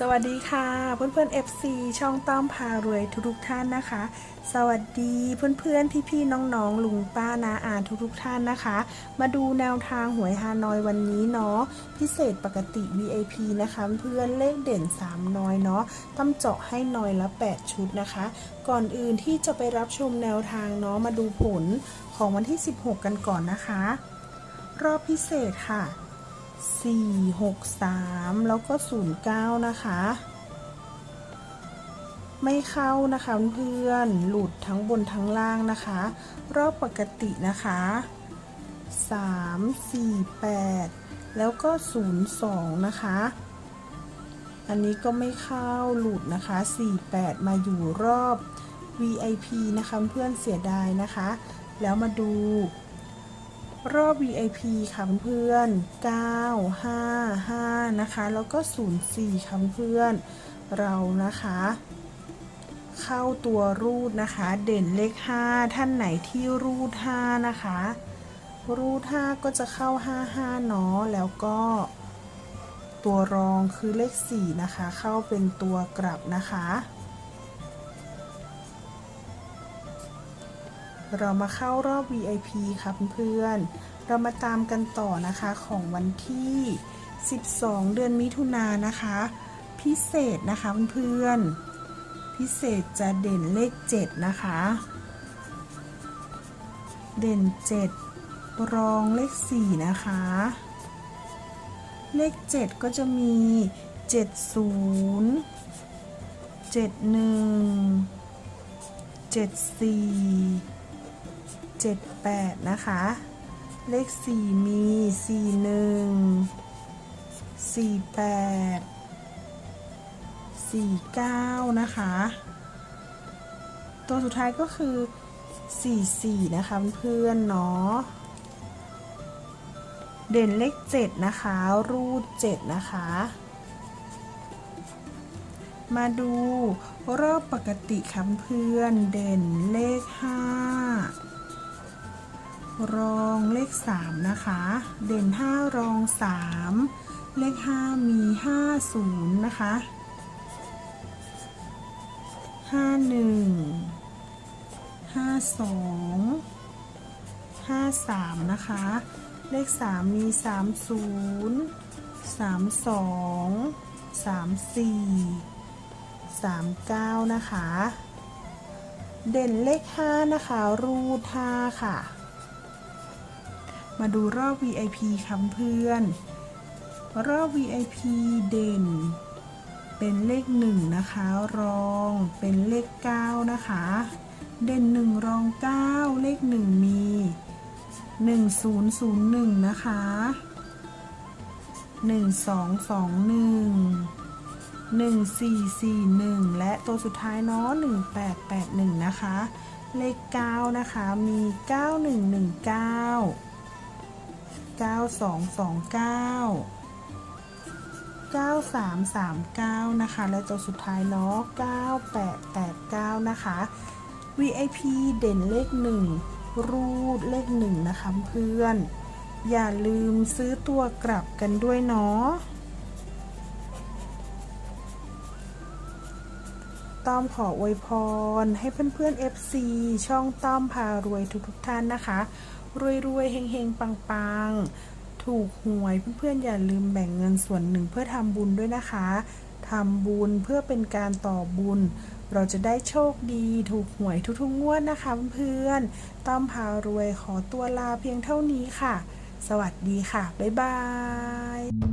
สวัสดีค่ะ เพื่อนๆ FC ช่องต้อมพารวยทุกๆท่านนะคะ สวัสดีเพื่อนๆพี่ๆน้องๆ ลุงป้านาอาทุกๆท่านนะคะ มาดูแนวทางหวยฮานอยวันนี้เนาะพิเศษปกติ VIP นะคะเพื่อนเลขเด่น 3 น้อยเนาะต้มเจาะให้น้อยละ 8 ชุดนะคะ ก่อนอื่นที่จะไปรับชมแนวทางเนาะมาดูผลของวันที่ 16 กันก่อนนะคะ รอบพิเศษค่ะ 4 6 3 แล้วก็ 09 นะคะ ไม่เข้านะคะเพื่อนหลุดทั้งบนทั้งล่างนะคะ รอบปกตินะคะ 3 4 8 แล้วก็ 02 นะคะ อันนี้ก็ไม่เข้าหลุดนะคะ 48 มาอยู่รอบ VIP นะคะเพื่อนเสียดายนะคะ แล้วมาดู รอบ VIP ค่ะเพื่อนๆ9 5 5 นะคะ แล้วก็ 04 ค่ะเพื่อนๆเรานะคะ เข้าตัวรูดนะคะ เด่นเลข 5 ท่านไหนที่รูด 5 นะคะ รูด 5 ก็จะเข้า 55 เนาะ แล้วก็ ตัวรองคือเลข 4 นะคะ เข้าเป็นตัวกลับนะคะ เรามาเข้ารอบ VIP ค่ะเพื่อนๆ เรามาตามกันต่อนะคะของวันที่ 12 เดือนมิถุนายนนะคะ พิเศษนะคะเพื่อนๆ พิเศษจะเด่นเลข 7 นะคะ เด่น 7 รองเลข 4 นะคะ เลข 7 ก็จะมี 70 71 74 78 นะคะ เลข 4 มี 41 48 49 นะคะ ตัวสุดท้ายก็คือ 44 นะคะเพื่อนๆเนาะเด่นเลข 7 นะคะ รูด 7 นะคะ มาดูรอบปกติค่ะเพื่อน เด่นเลข 5 รองเลข 3 นะคะ เด่น 5 รอง 3 เลข 5 มี 50 นะคะ 51 52 53 นะคะ เลข 3 มี 30 32 34 39 นะคะ เด่นเลข 5 นะคะ รูด5ค่ะ มาดูรอบ VIP ค่ะเพื่อน รอบ VIP เด่น เป็นเลข 1 นะคะ รองเป็นเลข 9 นะคะ เด่น 1 รอง 9 เลข 1 มี 1001 นะคะ 1221 1441 และตัวสุดท้ายเนาะ1881 นะคะ เลข 9 นะคะ มี 9119 9229 9339 นะคะ และตัวสุดท้ายเนาะ9889 นะคะ VIP เด่นเลข 1 รูดเลข 1 นะคะเพื่อน อย่าลืมซื้อตัวกลับกันด้วยเนาะต้อมขออวยพรให้เพื่อนๆ FC ช่องต้อมพารวยทุกๆท่านนะคะ รวยๆเฮงๆ ปังๆ ถูกหวยเพื่อนๆอย่าลืมแบ่งเงินส่วนหนึ่งเพื่อทำบุญด้วยนะคะทำบุญเพื่อเป็นการต่อบุญ เราจะได้โชคดีถูกหวยทุกๆงวดนะคะเพื่อนๆต้อมพารวยขอตัวลาเพียงเท่านี้ค่ะ สวัสดีค่ะ บ๊ายบาย